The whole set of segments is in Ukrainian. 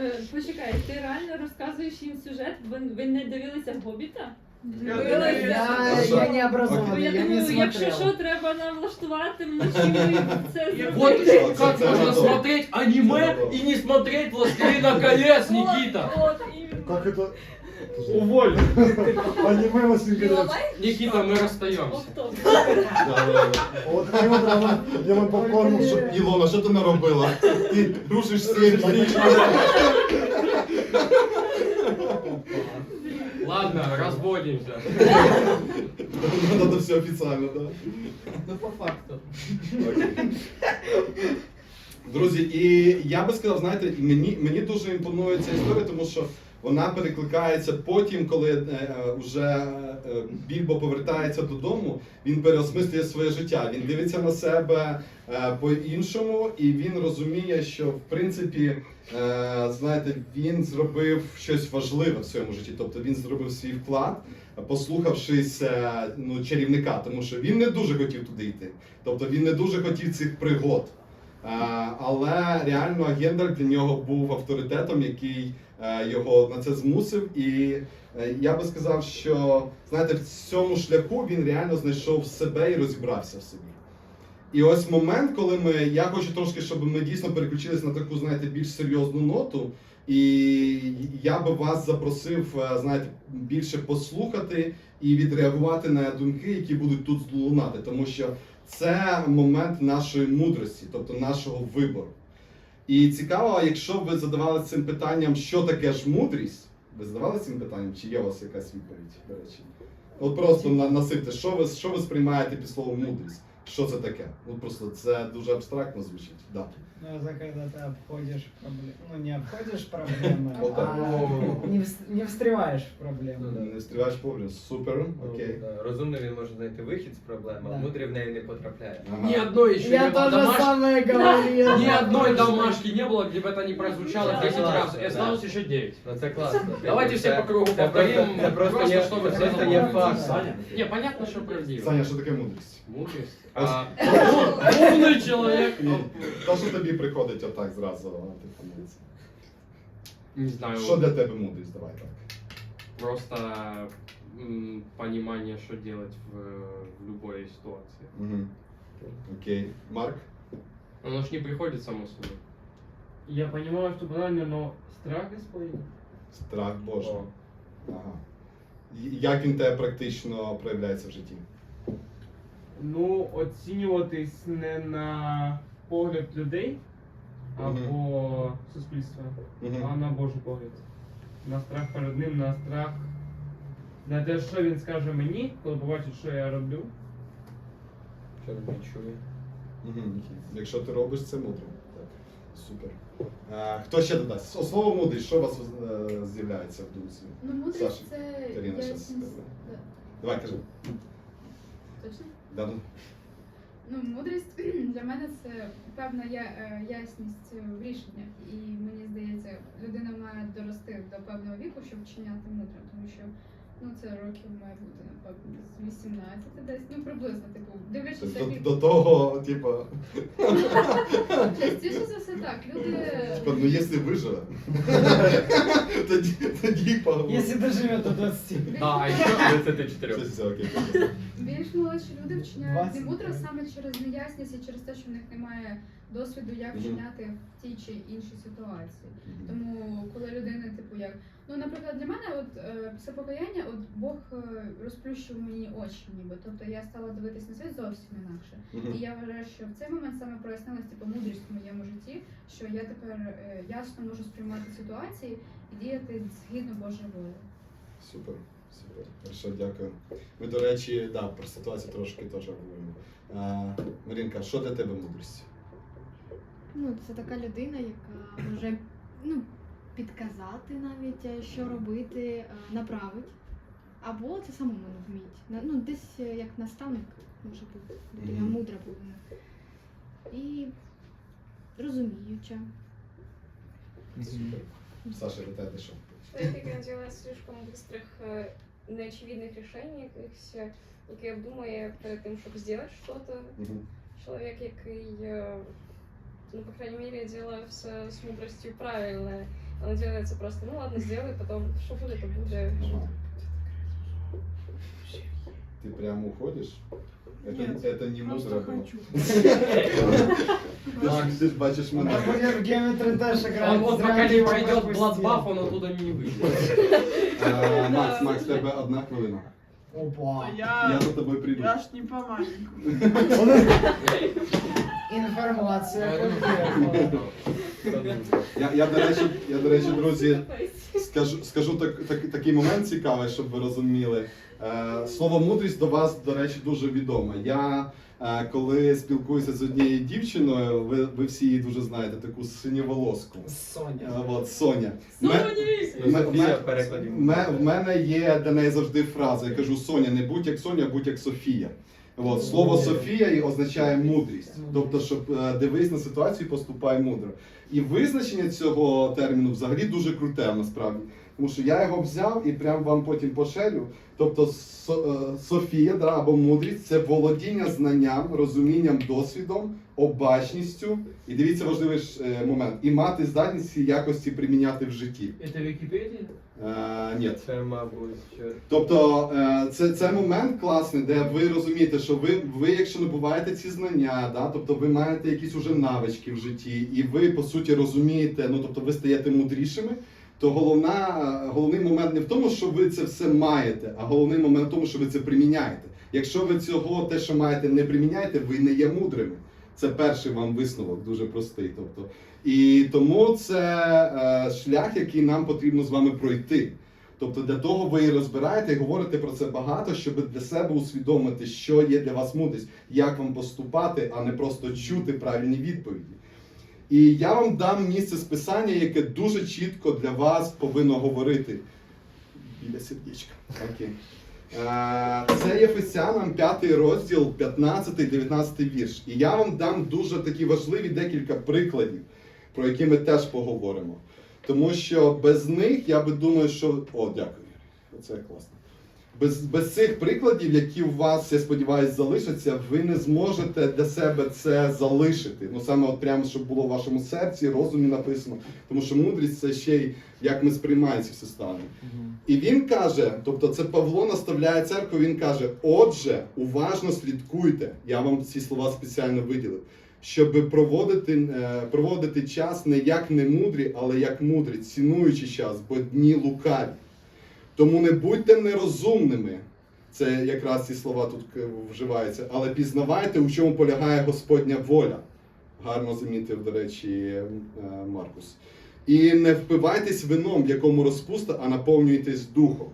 Е, Почекай, ти реально розказуєш їм сюжет? Ви, ви не дивилися Гобіта? Я, Я не образованный, я я не думаю, якщо що, треба нам влаштувати вночі це Вот зробити. как можно смотреть аниме и не смотреть «Властелина колец», Никита. От, от, іменно. Как это? Уволь. Василий Колец. Никита, мы расстаемся. От я вам прямо, я вам попкорн, що Ілона, що ти наробила? Ти рушиш сім'ї. Ладно, разводимся. Надо все офіційно, да? Ну, по факту. Друзі, і я би сказав, знаєте, мені, мені дуже імпонує ця історія, тому що вона перекликається потім, коли е, е, вже е, Більбо повертається додому, він переосмислює своє життя. Він дивиться на себе е, по-іншому, і він розуміє, що в принципі, знаєте, він зробив щось важливе в своєму житті. Тобто він зробив свій вклад, послухавшись ну, чарівника, тому що він не дуже хотів туди йти. Тобто він не дуже хотів цих пригод. Але реально Гендаль для нього був авторитетом, який його на це змусив. І е, я би сказав, що знаєте, в цьому шляху він реально знайшов себе і розібрався в собі. І ось момент, коли ми, я хочу трошки, щоб ми дійсно переключились на таку, знаєте, більш серйозну ноту. І я би вас запросив, е, знаєте, більше послухати і відреагувати на думки, які будуть тут лунати, тому що це момент нашої мудрості, тобто нашого вибору. І цікаво, якщо б ви задавали цим питанням, що таке ж мудрість, ви задавали цим питанням, чи є у вас якась відповідь, до речі? От просто на- насипте, що ви, що ви сприймаєте під словом мудрість? Що це таке? Ну просто це дуже абстрактно звучить. Да. Ну, это когда ты обходишь проблемы. Ну, не обходишь проблемы, Вот так. а не, вс- не встреваешь в проблему. Ну, да. Не стріляєш погляд. Супер, окей. Ну, да. Розумний він може знайти вихід з проблеми, а Да. мудрий в неї не потрапляє. Ага. Ни одной еще Я не было то же домашки. самое говорил. Ни одной домашки не было, где бы это не прозвучало Да, 10 да, раз. да. И осталось еще 9. Ну це класно. Давайте все Це- по кругу це повторим, просто- Це просто просто є, чтобы це все просто є запомнили. факт. Саня? Не, понятно, что правдиво. Саня, що таке мудрість? Мудрость. Ось- А, Умный человек. І Та, що тобі приходить отак зразу. типу, ну. Не знаю. Що для тебе мудрість? Давай так. Просто м, понимание, что делать в, в любой ситуации. Угу. Окей. Марк? Оно ж не приходит само собой. Я понимаю, что банально, но страх господин. Страх Божий. О. Ага. І- Як він тебе практично проявляється в житті? Ну, оцінюватись не на погляд людей або суспільства, а на Божий погляд. На страх перед ним, на страх на те, що він скаже мені, коли побачить, що я роблю. Що не чує. Якщо ти робиш це мудро. Так. Супер. А, хто ще додасть? О, Слово мудрість, що у вас е, з'являється в думці? Ну, мудрість Саша, це Каріна щас ясність. Давай кажи. Точно? Да, ну. Ну, мудрість для мене це певна е, ясність в рішеннях. І мені здається, людина має дорости до певного віку, щоб вчиняти мудро, тому що ну це років має бути напевно з 18 десь, ну приблизно, типу, дивлячись До, до того, типу, частіше за все так. Люди типу, ну якщо виживе, тоді, тоді поговоримо. Если доживет до 20. Да, а 34. Все, все, окей. більш молодші люди вчиняють 20. мудро саме через неясність і через те, що в них немає досвіду, як Мгм. вчиняти в тій чи іншій ситуації. Тому коли людина, типу, як ну, наприклад, для мене, от е, після покаяння, от Бог е, розплющив мені очі, ніби. Тобто я стала дивитись на світ зовсім інакше. Мгм. І я вважаю, що в цей момент саме прояснилась типу мудрість в моєму житті, що я тепер е, ясно можу сприймати ситуації і діяти згідно Божої волі. Супер, супер. Хорошо, дякую. Ми, до речі, да, про ситуацію трошки теж говоримо. А, Марінка, що для тебе мудрість? Ну, це така людина, яка може ну, підказати навіть, е, що робити, е, направить. Або це самому не вміть. На- Ну, десь е, як наставник може бути. Людина Мгм. мудра повинна. І розуміюча. Супер. Саша, для тебе що? Этика делает слишком быстрых, э, неочевидных решений, якихось, е, які обдумує перед тим, щоб зробити щось. Мгм. Чоловік, який, е, ну, по крайней мере, делає все з мудростю правильно, Она делается просто, ну ладно, сделай, потом что будет, то будет. Ага. Ты прямо уходишь? Это, Нет, это не просто мудро было. хочу. Ти ж, ти ж бачиш мене. А будет в Geometry Dash Он играть. вот зря пока ты не его пройдет пропустил. бладбаф, он оттуда не выйдет. Е, Макс, Макс, в тебе одна хвилина. Опа. Я за тобою прийду. Я ж не по Інформація Информация. Я, я, до речі, я, до речі, друзі, скажу, скажу так, так, такий момент цікавий, щоб ви розуміли. Е, слово мудрість до вас, до речі, дуже відоме. Я коли спілкуюся з однією дівчиною, ви, ви всі її дуже знаєте, таку синьоволоску. Соня. От, Соня. Ме- ме- в мене є для неї завжди фраза. Я кажу, Соня, не будь як Соня, а будь як Софія. От, слово Софія і означає мудрість. Тобто, щоб е, дивись на ситуацію і поступай мудро. І визначення цього терміну взагалі дуже круте насправді. Тому що я його взяв і прям вам потім пошелю. Тобто е, Софія да, або мудрість це володіння знанням, розумінням, досвідом, обачністю. І дивіться важливий е, момент. І мати здатність ці якості приміняти в житті. Это Википедия? Е, ні. Це, мабуть, Тобто це, це момент класний, де ви розумієте, що ви, ви якщо набуваєте ці знання, да, тобто ви маєте якісь уже навички в житті, і ви по суті розумієте, ну тобто ви стаєте мудрішими, то головна, головний момент не в тому, що ви це все маєте, а головний момент в тому, що ви це приміняєте. Якщо ви цього, те, що маєте, не приміняєте, ви не є мудрими. Це перший вам висновок, дуже простий. Тобто, і тому це е, шлях, який нам потрібно з вами пройти. Тобто для того ви і розбираєте і говорите про це багато, щоб для себе усвідомити, що є для вас мудрість, як вам поступати, а не просто чути правильні відповіді. І я вам дам місце списання, яке дуже чітко для вас повинно говорити. Біля сердечка. Окей. Е, Це Єфесянам 5 розділ, 15-19 вірш. І я вам дам дуже такі важливі декілька прикладів, про які ми теж поговоримо. Тому що без них я би думаю, що. О, дякую. Це класно. Без, без цих прикладів, які у вас, я сподіваюся, залишаться, ви не зможете для себе це залишити. Ну саме от прямо, щоб було в вашому серці, розумі написано. Тому що мудрість це ще й як ми сприймаємо ці все стани. І він каже, тобто це Павло наставляє церкву, він каже: отже, уважно слідкуйте. Я вам ці слова спеціально виділив. Щоб проводити, е, проводити час не як не мудрі, але як мудрі, цінуючи час, бо дні лукаві. Тому не будьте нерозумними. Це якраз ці слова тут вживаються, але пізнавайте, у чому полягає Господня воля. Гарно замітив, до речі, е, Маркус. І не впивайтесь вином, в якому розпуста, а наповнюйтесь духом.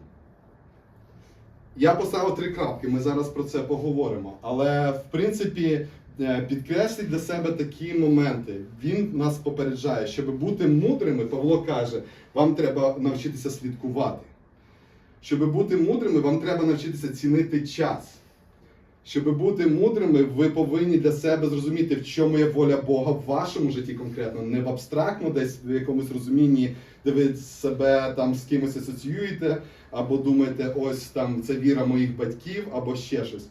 Я поставив три крапки, ми зараз про це поговоримо. Але в принципі е, підкресліть для себе такі моменти. Він нас попереджає, щоб бути мудрими, Павло каже, вам треба навчитися слідкувати. Щоб бути мудрими, вам треба навчитися цінити час. Щоб бути мудрими, ви повинні для себе зрозуміти, в чому є воля Бога в вашому житті конкретно, не в абстрактно, десь в якомусь розумінні, де ви себе там з кимось асоціюєте, або думаєте, ось там це віра моїх батьків, або ще щось.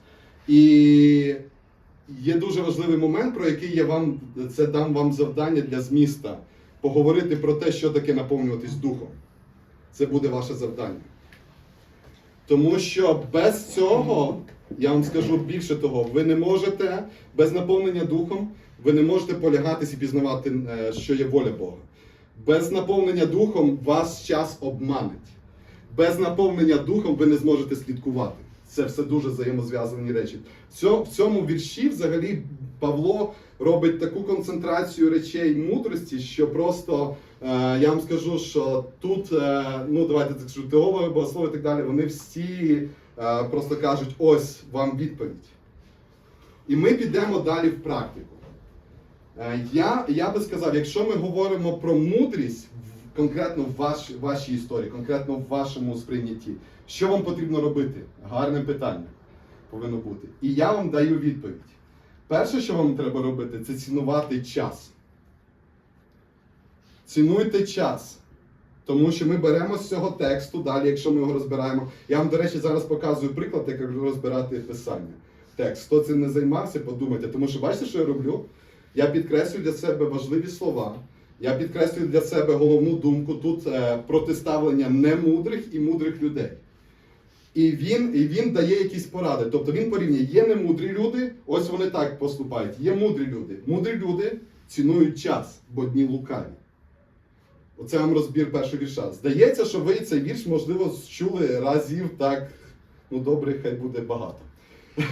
І є дуже важливий момент, про який я вам це дам вам завдання для зміста. Поговорити про те, що таке наповнюватись духом. Це буде ваше завдання. Тому що без цього, я вам скажу більше того, ви не можете без наповнення духом, ви не можете полягатись і пізнавати, е, що є воля Бога. Без наповнення духом вас час обманить. Без наповнення духом ви не зможете слідкувати. Це все дуже взаємозв'язані речі. В цьому- вірші взагалі Павло робить таку концентрацію речей мудрості, що просто я вам скажу, що тут, е, ну давайте так скажу, теологи, богослови і так далі, вони всі е, просто кажуть, ось вам відповідь. І ми підемо далі в практику. Е, Я, я би сказав, якщо ми говоримо про мудрість конкретно в ваш, вашій історії, конкретно в вашому сприйнятті, що вам потрібно робити? Гарне питання повинно бути. І я вам даю відповідь. Перше, що вам треба робити, це цінувати час. Цінуйте час. Тому що ми беремо з цього тексту далі, якщо ми його розбираємо. Я вам, до речі, зараз показую приклад, як розбирати писання. Текст. Хто цим не займався, подумайте. Тому що бачите, що я роблю? Я підкреслюю для себе важливі слова, Я підкреслюю для себе головну думку тут е, протиставлення немудрих і мудрих людей. І він, і він дає якісь поради. Тобто він порівнює, є немудрі люди, ось вони так поступають. Є мудрі люди. Мудрі люди цінують час, бо дні лукаві. Оце вам розбір першого вірша. Здається, що ви цей вірш, можливо, чули разів так, ну добре, хай буде багато.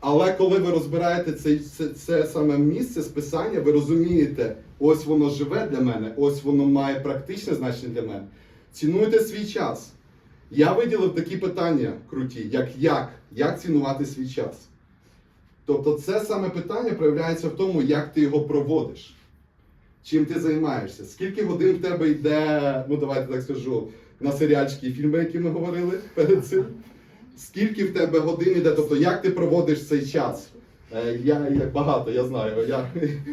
Але коли ви розбираєте це, це, це саме місце списання, ви розумієте, ось воно живе для мене, ось воно має практичне значення для мене. Цінуйте свій час. Я виділив такі питання круті, як як, як цінувати свій час. Тобто, це саме питання проявляється в тому, як ти його проводиш. Чим ти займаєшся? Скільки годин в тебе йде, ну давайте так скажу, на серіальчики і фільми, які ми говорили перед цим? Скільки в тебе годин йде? Тобто, як ти проводиш цей час? Е, Я, я багато, я знаю. Я,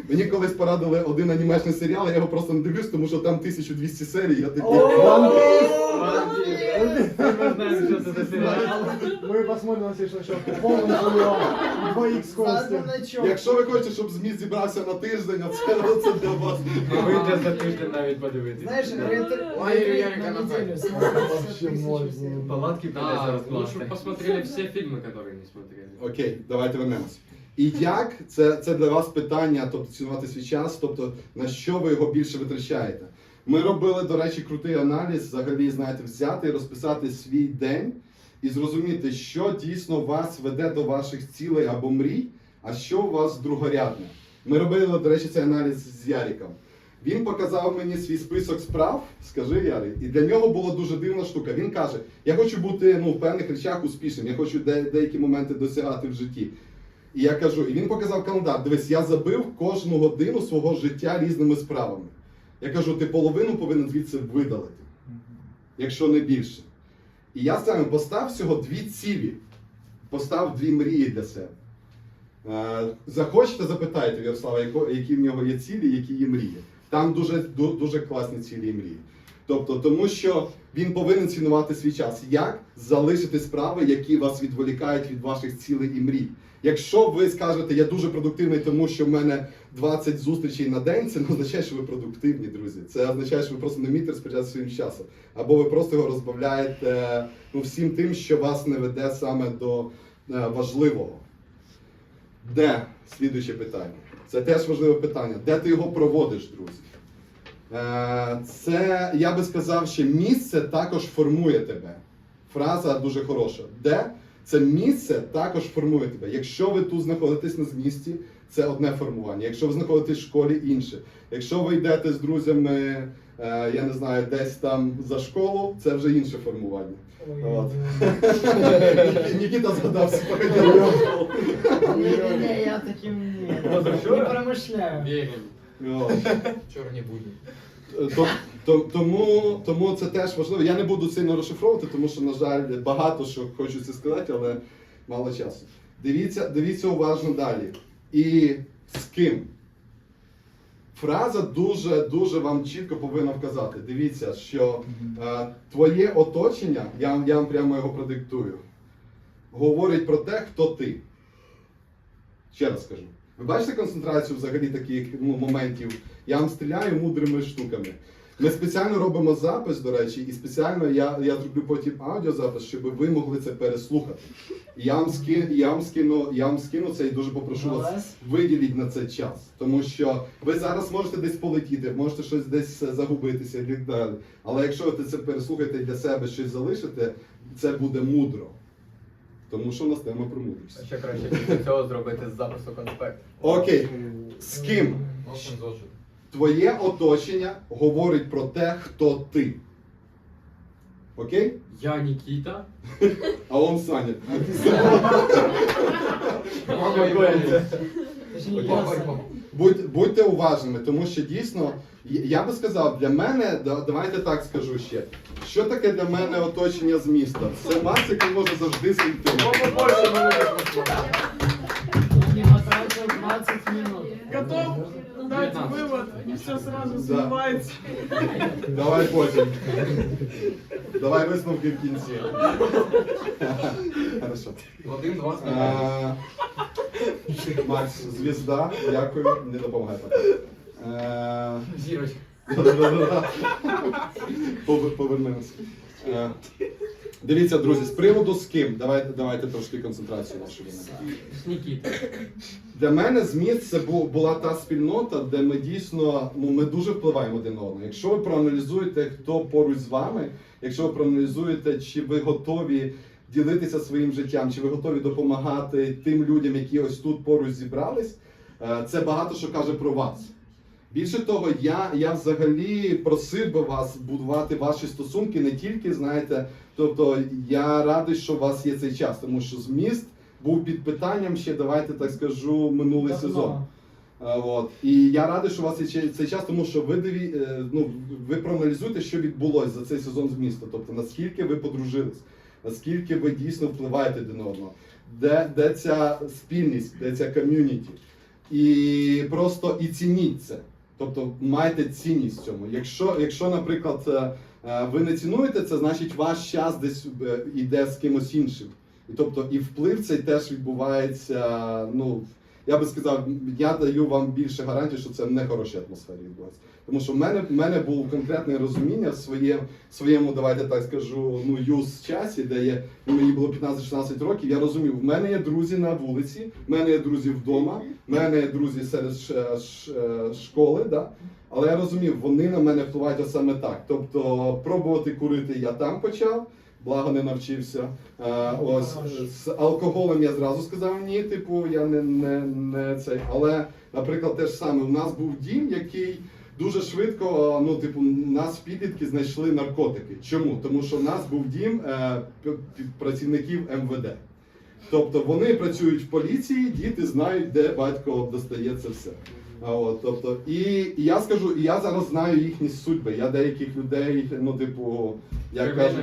мені колись порадили один анімешний серіал, я його просто не дивлюсь, тому що там 1200 серій. Я такий Ми знаємо, що це за серіал. Мы посмотрим на следующем шоу. Полный миллион. 2х скорости. Задано чё? Якщо ви хочете, щоб ЗМІ зібрався на тиждень, а це, це для вас. Вийде за тиждень навіть подивитися. Знаешь, ретро- Ой, ретро Ярика на на неделю сайт. смотрят Вообще 50 тысяч можно. серий. Палатки придется Да, лучше раскласти. бы посмотрели все фильмы, которые не смотрели. Окей, давайте вернемось. І як це, це для вас питання, тобто цінувати свій час, тобто на що ви його більше витрачаєте? Ми робили, до речі, крутий аналіз, взагалі, знаєте, взяти і розписати свій день і зрозуміти, що дійсно вас веде до ваших цілей або мрій, а що у вас другорядне. Ми робили, до речі, цей аналіз з Яріком. Він показав мені свій список справ, скажи Ярик, і для нього була дуже дивна штука. Він каже: Я хочу бути ну, в певних речах успішним, я хочу де, деякі моменти досягати в житті. І я кажу, і він показав календар. Дивись, я забив кожну годину свого життя різними справами. Я кажу, ти половину повинен звідси видалити, якщо не більше. І я саме постав всього дві цілі, постав дві мрії для себе. Е, Захочете, запитайте В'ярослава, які в нього є цілі, які є мрії. Там дуже, дуже класні цілі і мрії. Тобто, тому що він повинен цінувати свій час. Як залишити справи, які вас відволікають від ваших цілей і мрій? Якщо ви скажете, я дуже продуктивний, тому що в мене 20 зустрічей на день, це не означає, що ви продуктивні, друзі. Це означає, що ви просто не вмієте розпоряджатися своїм часом. Або ви просто його розбавляєте ну, всім тим, що вас не веде саме до е, важливого. Де? Слідуюче питання. Це теж важливе питання. Де ти його проводиш, друзі? Е, Це, я би сказав, що місце також формує тебе. Фраза дуже хороша. Де? Це місце також формує тебе. Якщо ви тут знаходитесь на місці, це одне формування. Якщо ви знаходитесь в школі, інше. Якщо ви йдете з друзями, е, я не знаю, десь там за школу, це вже інше формування. От. Нікіта згадав своє. ой. Не-не-не, я таким не. От. Чорні будні. То- то- Тому, тому це теж важливо. Я не буду сильно розшифровувати, тому що, на жаль, багато що хочу це сказати, але мало часу. Дивіться, дивіться уважно далі. І з ким? Фраза дуже дуже вам чітко повинна вказати. Дивіться, що е, твоє оточення, я, вам- я вам прямо його продиктую, говорить про те, хто ти. Ще раз скажу. Ви бачите концентрацію взагалі таких ну, моментів? Я вам стріляю мудрими штуками. Ми спеціально робимо запис, до речі, і спеціально я, я зроблю потім аудіозапис, щоб ви могли це переслухати. Я вам, ски, я вам, скину, я вам скину це і дуже попрошу вас виділіть на це час. Тому що ви зараз можете десь полетіти, можете щось десь е, загубитися і так далі. Але якщо ви це переслухаєте для себе щось залишите, це буде мудро. Тому що у нас тема про А мудрість. ще краще після цього зробити з запису конспект. Окей, з ким? Твоє оточення говорить про те, хто ти. Окей? Я Нікіта. А он Саня. Окей. я сам. Будь, будьте уважними, тому що дійсно, я би сказав, для мене, давайте так скажу ще. Що таке для мене оточення з міста? Це Макс, який може завжди зайти. 20 минут. 19. вывод, и все сразу Да. сливается. Давай потім. Давай висновки в кінці. Хорошо. Один, два, А, Макс, звізда, дякую, не допомагай пока. Е, Зірочка. Повер- Повернемося. Е, Дивіться, друзі, з приводу з ким. Давайте, давайте трошки концентрацію вашу. Нікіта. Для мене зміст це була та спільнота, де ми дійсно ну ми дуже впливаємо один на одного. Якщо ви проаналізуєте, хто поруч з вами, якщо ви проаналізуєте, чи ви готові ділитися своїм життям, чи ви готові допомагати тим людям, які ось тут поруч зібрались, е, це багато що каже про вас. Більше того, я, я взагалі просив би вас будувати ваші стосунки не тільки, знаєте, тобто я радий, що у вас є цей час, тому що зміст був під питанням ще, давайте так скажу, минулий Давно. сезон. От. І я радий, що у вас є цей час, тому що ви диві, е, ну, ви проаналізуєте, що відбулося за цей сезон з міста. Тобто наскільки ви подружились, наскільки ви дійсно впливаєте один одного, де, де ця спільність, де ця ком'юніті. І просто і цініть це. Тобто майте цінність в цьому. Якщо, якщо наприклад, е, е, ви не цінуєте це, значить ваш час десь йде іде з кимось іншим. І тобто і вплив цей теж відбувається. Ну я би сказав, я даю вам більше гарантій, що це в нехорошій атмосфері відбувається. Тому що в мене, в мене було конкретне розуміння в своєму, своєму, давайте так скажу, ну юз часі, де є, ну, мені було 15-16 років. Я розумів, в мене є друзі на вулиці, в мене є друзі вдома, в мене є друзі серед ш- ш- школи. Да? Але я розумів, вони на мене впливають саме так. Тобто пробувати курити я там почав, благо не навчився. Е, ось з алкоголем я зразу сказав ні, типу, я не, не, не цей. Але, наприклад, те ж саме, у нас був дім, який дуже швидко, ну, типу, нас підлітки знайшли наркотики. Чому? Тому що в нас був дім е, працівників МВД. Тобто вони працюють в поліції, діти знають, де батько достає це все. А от, тобто, і, і я скажу, і я зараз знаю їхні судьби. Я деяких людей, ну, типу, як кажуть?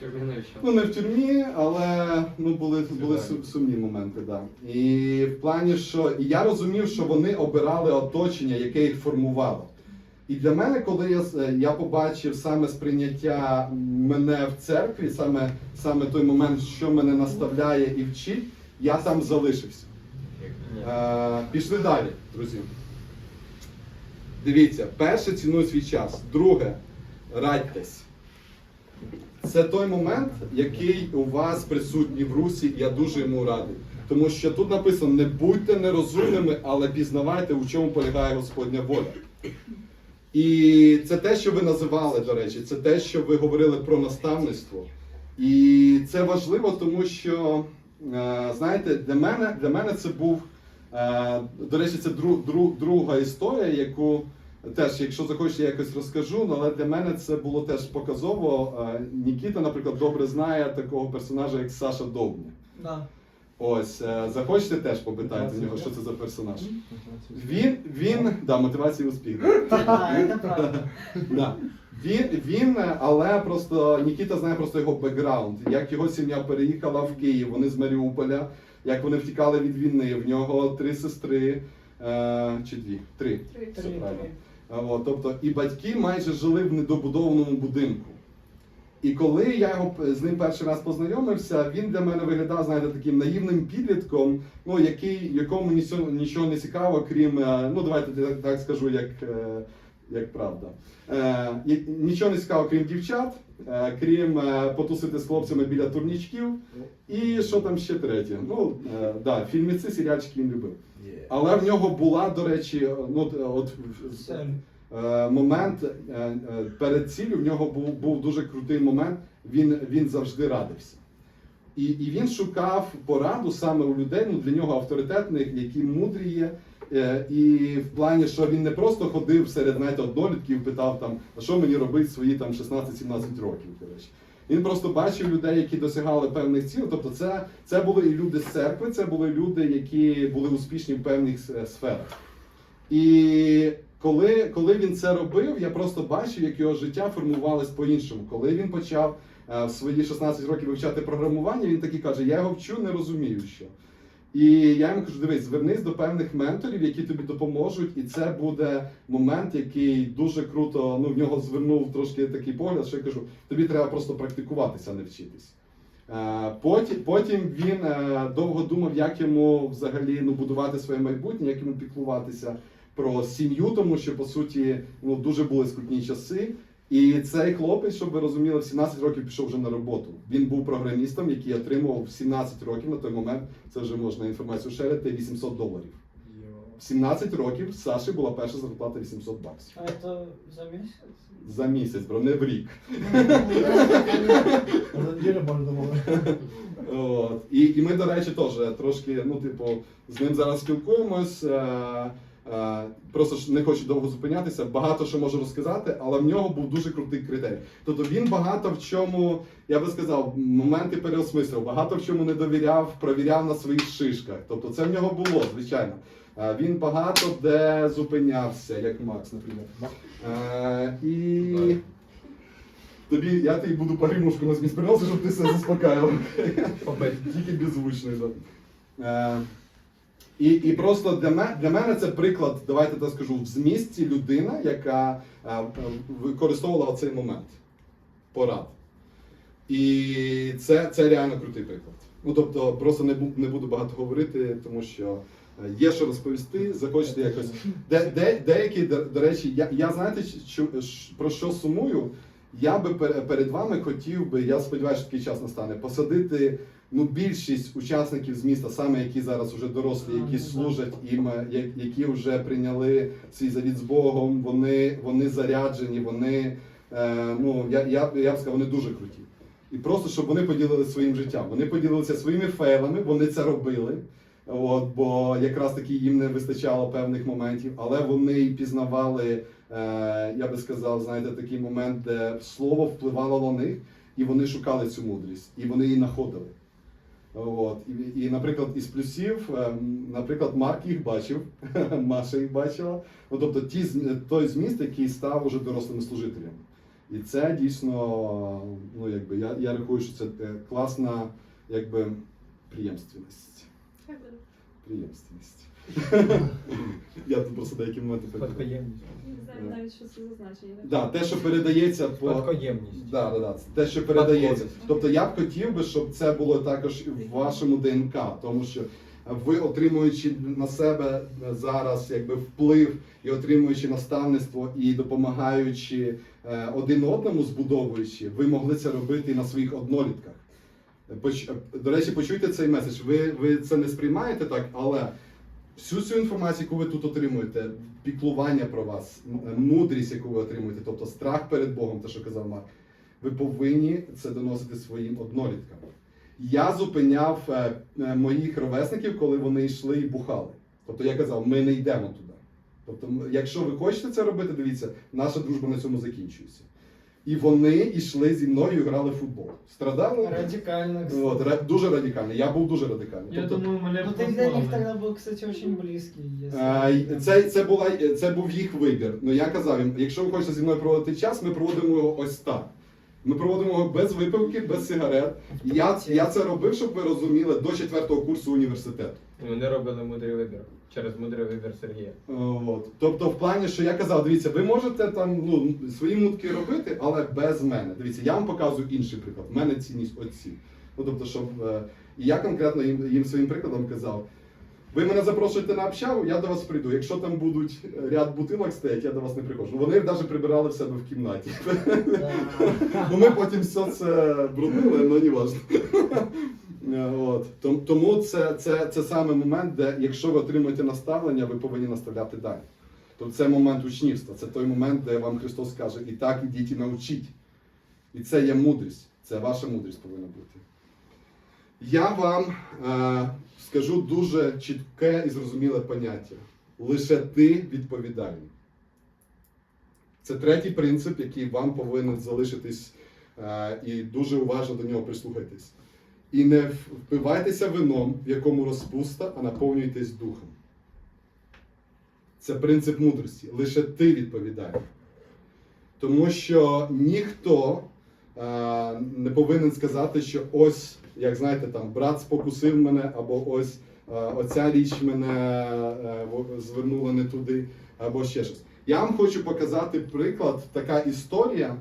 Тюрмі навіщав. Ну не в тюрмі, але ну були, були сумні моменти, да. І в плані, що і я розумів, що вони обирали оточення, яке їх формувало. І для мене, коли я, я побачив саме сприйняття мене в церкві, саме, саме той момент, що мене наставляє і вчить, я там залишився. Е, пішли далі, друзі. Дивіться, перше цінуй свій час. Друге, радьтесь. Це той момент, який у вас присутній в русі, я дуже йому радий. Тому що тут написано: не будьте нерозумними, але пізнавайте, у чому полягає Господня воля. І це те, що ви називали, до речі, це те, що ви говорили про наставництво. І це важливо, тому що, е, знаєте, для мене, для мене це був, до речі, це дру, дру, друга історія, яку теж, якщо захочете, я якось розкажу, ну, але для мене це було теж показово. Е, Нікіта, наприклад, добре знає такого персонажа, як Саша Довбня. Да. Ось, е, захочете теж попитайте в нього, що це за персонаж. Він, він, да, мотивація і успіх. Да. Він, він, е, але просто Нікіта знає просто його бекграунд, як його сім'я переїхала в Київ, вони з Маріуполя, як вони втікали від війни. В нього три сестри е, чи дві? Три. Три. Все правильно. От, тобто, і батьки майже жили в недобудованому будинку. І коли я його з ним перший раз познайомився, він для мене виглядав, знаєте, таким наївним підлітком, ну, який, якому нічого, нічого не цікаво, крім, е, ну давайте так, так скажу, як, е, як правда. Е, нічого не цікаво, крім дівчат, е, крім е, потусити з хлопцями біля турнічків. І що там ще третє? Ну, е, да, фільміці, серіальчики він любив. Але в нього була, до речі, ну, от. Е, момент е, е, перед ціллю в нього був, був дуже крутий момент. Він, він завжди радився. І, і він шукав пораду саме у людей, ну для нього авторитетних, які мудрі є. Е, І в плані, що він не просто ходив серед знаєте, однолітків, питав там, а що мені робити свої там 16-17 років. Коротше. Він просто бачив людей, які досягали певних цілей. Тобто, це, це були і люди з церкви, це були люди, які були успішні в певних е, сферах. І коли, коли він це робив, я просто бачив, як його життя формувалось по-іншому. Коли він почав е, в свої 16 років вивчати програмування, він такий каже: Я його вчу, не розумію що. І я йому кажу: дивись, звернись до певних менторів, які тобі допоможуть, і це буде момент, який дуже круто. Ну в нього звернув трошки такий погляд, що я кажу: тобі треба просто практикуватися, не вчитись. Е, Потім, потім він е, довго думав, як йому взагалі ну, будувати своє майбутнє, як йому піклуватися про сім'ю, тому що по суті ну, дуже були скрутні часи. І цей хлопець, щоб ви розуміли, в 17 років пішов вже на роботу. Він був програмістом, який отримував в 17 років на той момент. Це вже можна інформацію шерити 800 доларів. В 17 років Саші була перша зарплата 800 баксів. А это за месяц? За місяць, бро, не в рік. От. І, і ми, до речі, теж трошки, ну, типу, з ним зараз спілкуємось. Е, просто ж не хочу довго зупинятися, багато що можу розказати, але в нього був дуже крутий критерій. Тобто він багато в чому, я би сказав, моменти переосмислив, багато в чому не довіряв, провіряв на своїх шишках. Тобто це в нього було, звичайно. Е, Він багато де зупинявся, як Макс, наприклад. Е, і тобі я тобі буду погремушку на зміст приносити, щоб ти себе заспокаював. Тільки беззвучний. І, і просто для мене, для мене це приклад, давайте так скажу, в змісті людина, яка е, використовувала цей момент порад. І це, це реально крутий приклад. Ну тобто, просто не, бу- не буду багато говорити, тому що е, є що розповісти, захочете якось. Де, де, деякі, до, до речі, я, я знаєте, що, про що сумую? Я би перед вами хотів би, я сподіваюся, що такий час настане, посадити ну, більшість учасників з міста, саме які зараз вже дорослі, які служать їм, е, які вже прийняли свій завіт з Богом, вони, вони заряджені, вони, е, ну, я, я, я б сказав, вони дуже круті. І просто щоб вони поділилися своїм життям. Вони поділилися своїми фейлами, вони це робили. От, бо якраз таки їм не вистачало певних моментів, але вони пізнавали, е, я би сказав, знаєте, такий момент, де слово впливало на них, і вони шукали цю мудрість, і вони її знаходили. От. І, і, наприклад, із плюсів, ем, наприклад, Марк їх бачив, Маша їх бачила. Ну, тобто ті, той зміст, який став уже дорослими служителями. І це дійсно, ну, якби, я, я рахую, що це е, класна якби, приємственність. Приємственність. Я тут просто деякі моменти передав. Спадкоємність. Не знаю навіть, що це за значення. Да, те, що передається по. Спадкоємність. Да, да, да. Те, що передається. Тобто я б хотів би, щоб це було також і в вашому ДНК, тому що ви отримуючи на себе зараз якби вплив і отримуючи наставництво і допомагаючи е, один одному, збудовуючи, ви могли це робити і на своїх однолітках. Поч- До речі, почуйте цей меседж. Ви, ви це не сприймаєте так, але всю цю інформацію, яку ви тут отримуєте, піклування про вас, мудрість, яку ви отримуєте, тобто страх перед Богом, те, що казав Марк, ви повинні це доносити своїм одноліткам. Я зупиняв е, е, моїх ровесників, коли вони йшли і бухали. Тобто я казав, ми не йдемо туди. Тобто, якщо ви хочете це робити, дивіться, наша дружба на цьому закінчується. І вони йшли зі мною і грали в футбол. Страдали? Радикально, кстати. От, ра- дуже радикально. Я був дуже радикальний. Я Тобто, думаю, мене Ну ты для них тогда был, кстати, очень близкий. Если... Е, Це, це, була, це був їх вибір. Ну я казав їм, якщо ви хочете зі мною проводити час, ми проводимо його ось так. Ми проводимо його без випивки, без сигарет. І Я, я це робив, щоб ви розуміли, до четвертого курсу університету. Вони робили мудрий вибір. Через мудрий вибір Сергія. Е, От. Тобто, в плані, що я казав, дивіться, ви можете там ну, свої мутки робити, але без мене. Дивіться, я вам показую інший приклад. У мене цінність оці. Ну, тобто, щоб, е, і я конкретно їм, їм своїм прикладом казав. Ви мене запрошуєте на общагу, я до вас прийду. Якщо там будуть ряд бутилок стоять, я до вас не приходжу. Вони навіть прибирали в себе в кімнаті. Ну ми потім все це бруднили, але не важливо. От. Тому це, це, це саме момент, де якщо ви отримуєте наставлення, ви повинні наставляти далі. Тобто це момент учнівства, це той момент, де вам Христос каже, і так і навчіть. І це є мудрість, це ваша мудрість повинна бути. Я вам е, скажу дуже чітке і зрозуміле поняття. Лише ти відповідальний. Це третій принцип, який вам повинен залишитись е, і дуже уважно до нього прислухайтесь. І не впивайтеся вином, в якому розпуста, а наповнюйтесь духом. Це принцип мудрості. Лише ти відповідальний. Тому що ніхто е, не повинен сказати, що ось, як знаєте, там брат спокусив мене, або ось е, оця річ мене е, звернула не туди, або ще щось. Я вам хочу показати приклад, така історія,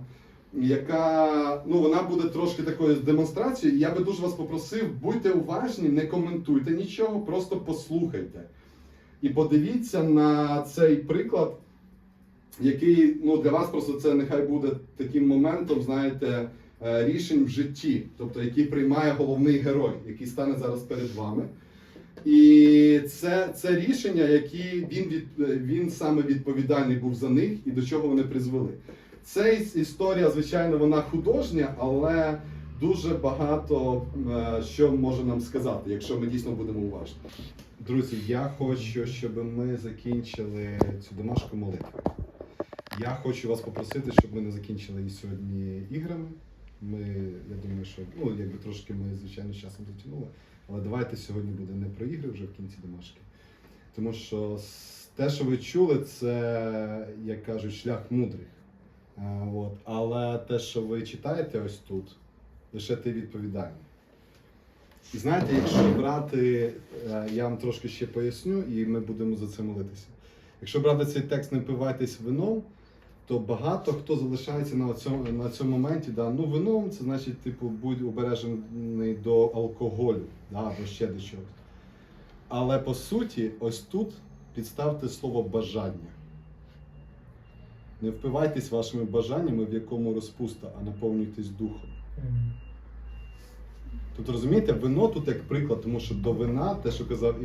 яка ну вона буде трошки такою демонстрацією. Я би дуже вас попросив, будьте уважні, не коментуйте нічого, просто послухайте. І подивіться на цей приклад, який ну, для вас просто це нехай буде таким моментом, знаєте, е, рішень в житті, тобто який приймає головний герой, який стане зараз перед вами. І це, це рішення, які він, від, він саме відповідальний був за них і до чого вони призвели. Це історія, звичайно, вона художня, але дуже багато е, що може нам сказати, якщо ми дійсно будемо уважні. Друзі, я хочу, щоб ми закінчили цю домашку молитву. Я хочу вас попросити, щоб ми не закінчили її сьогодні іграми. Ми, я думаю, що ну, якби трошки ми, звичайно, часом затягнули. Але давайте сьогодні буде не про ігри вже в кінці домашки. Тому що те, що ви чули, це, як кажуть, шлях мудрих. От. Але те, що ви читаєте ось тут, лише ти відповідальний. І знаєте, якщо брати, е, я вам трошки ще поясню, і ми будемо за це молитися. Якщо брати цей текст не впивайтесь вином, то багато хто залишається на цьому, на цьому моменті, да, ну вином це значить, типу, будь обережений до алкоголю, да, або ще до чогось. Але по суті, ось тут підставте слово бажання. Не впивайтесь вашими бажаннями, в якому розпуста, а наповнюйтесь духом. Тут розумієте, вино тут як приклад, тому що до вина, те, що казав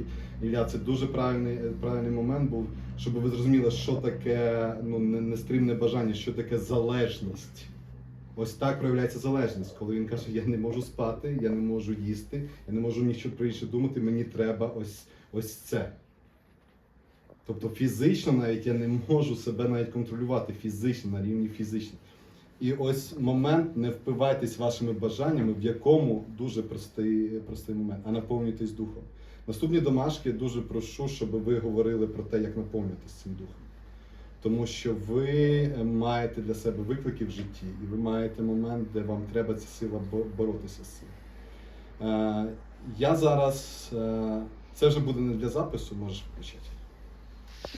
Ілля, це дуже правильний, правильний момент був, щоб ви зрозуміли, що таке ну, нестримне бажання, що таке залежність. Ось так проявляється залежність, коли він каже, я не можу спати, я не можу їсти, я не можу нічого про інше думати, мені треба ось, ось це. Тобто фізично навіть я не можу себе навіть контролювати фізично, на рівні фізично. І ось момент не впивайтесь вашими бажаннями, в якому дуже простий, простий момент, а наповнюйтесь духом. Наступні домашки дуже прошу, щоб ви говорили про те, як наповнюватись цим духом. Тому що ви е, маєте для себе виклики в житті, і ви маєте момент, де вам треба ця сила боротися з цим. Е, я зараз, е, це вже буде не для запису, можеш почати.